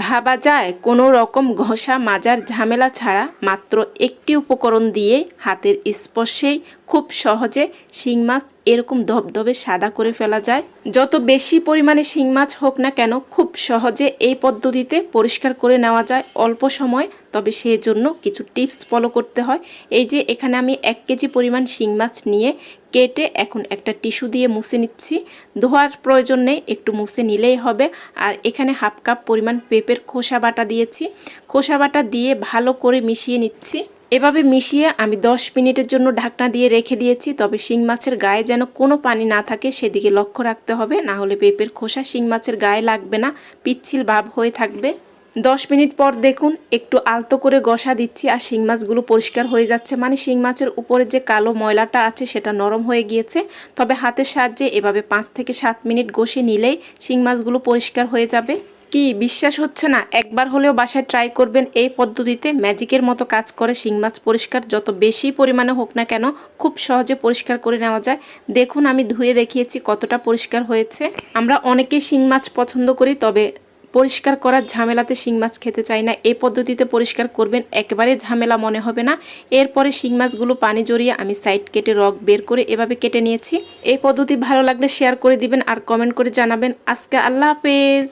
ভাবা যায়, কোনো রকম ঘষা মাজার ঝামেলা ছাড়া মাত্র একটি উপকরণ দিয়ে হাতের স্পর্শেই খুব সহজে শিং মাছ এরকম ধবধবে সাদা করে ফেলা যায়। যত বেশি পরিমাণে শিং মাছ হোক না কেন, খুব সহজে এই পদ্ধতিতে পরিষ্কার করে নেওয়া যায় অল্প সময়। তবে সেই জন্য কিছু টিপস ফলো করতে হয়। এই যে, এখানে আমি এক কেজি পরিমাণ শিং মাছ নিয়ে কেটে এখন একটা টিস্যু দিয়ে মুছে নিচ্ছি। ধোয়ার প্রয়োজন নেই, একটু মুছে নিলেই হবে। আর এখানে হাফ কাপ পরিমাণ পেঁপের খোসা বাটা দিয়েছি। খোসা বাটা দিয়ে ভালো করে মিশিয়ে নিচ্ছি। এভাবে মিশিয়ে আমি 10 মিনিটের জন্য ঢাকনা দিয়ে রেখে দিয়েছি। তবে শিং মাছের গায়ে যেন কোনো পানি না থাকে, সেদিকে লক্ষ্য রাখতে হবে। না হলে পেঁপের খোসা শিং মাছের গায়ে লাগবে না। পিচ্ছিল ভাব হয়ে থাকবে। দশ মিনিট পর দেখুন, একটু আলতো করে গসা দিচ্ছি আর শিং মাছগুলো পরিষ্কার হয়ে যাচ্ছে। মানে শিং মাছের উপরে যে কালো ময়লাটা আছে, সেটা নরম হয়ে গিয়েছে। তবে হাতের সাহায্যে এভাবে পাঁচ থেকে সাত মিনিট ঘষে নিলেই শিং মাছগুলো পরিষ্কার হয়ে যাবে। কি, বিশ্বাস হচ্ছে না? একবার হলেও বাসায় ট্রাই করবেন এই পদ্ধতিতে। ম্যাজিকের মতো কাজ করে শিং মাছ পরিষ্কার যত বেশি পরিমাণে হোক না কেন, খুব সহজে পরিষ্কার করে নেওয়া যায়। দেখুন, আমি ধুয়ে দেখিয়েছি কতটা পরিষ্কার হয়েছে। আমরা অনেকেই শিং মাছ পছন্দ করি, তবে পরিষ্কার করার ঝামেলাতে শিং মাছ খেতে চাই না। এই পদ্ধতিতে পরিষ্কার করবেন, একেবারে ঝামেলা মনে হবে না। এরপরে শিং মাছগুলো পানি জড়িয়ে আমি সাইড কেটে রক বের করে এভাবে কেটে নিয়েছি। এই পদ্ধতি ভালো লাগলে শেয়ার করে দিবেন আর কমেন্ট করে জানাবেন। আজকে আল্লাহ হাফেজ।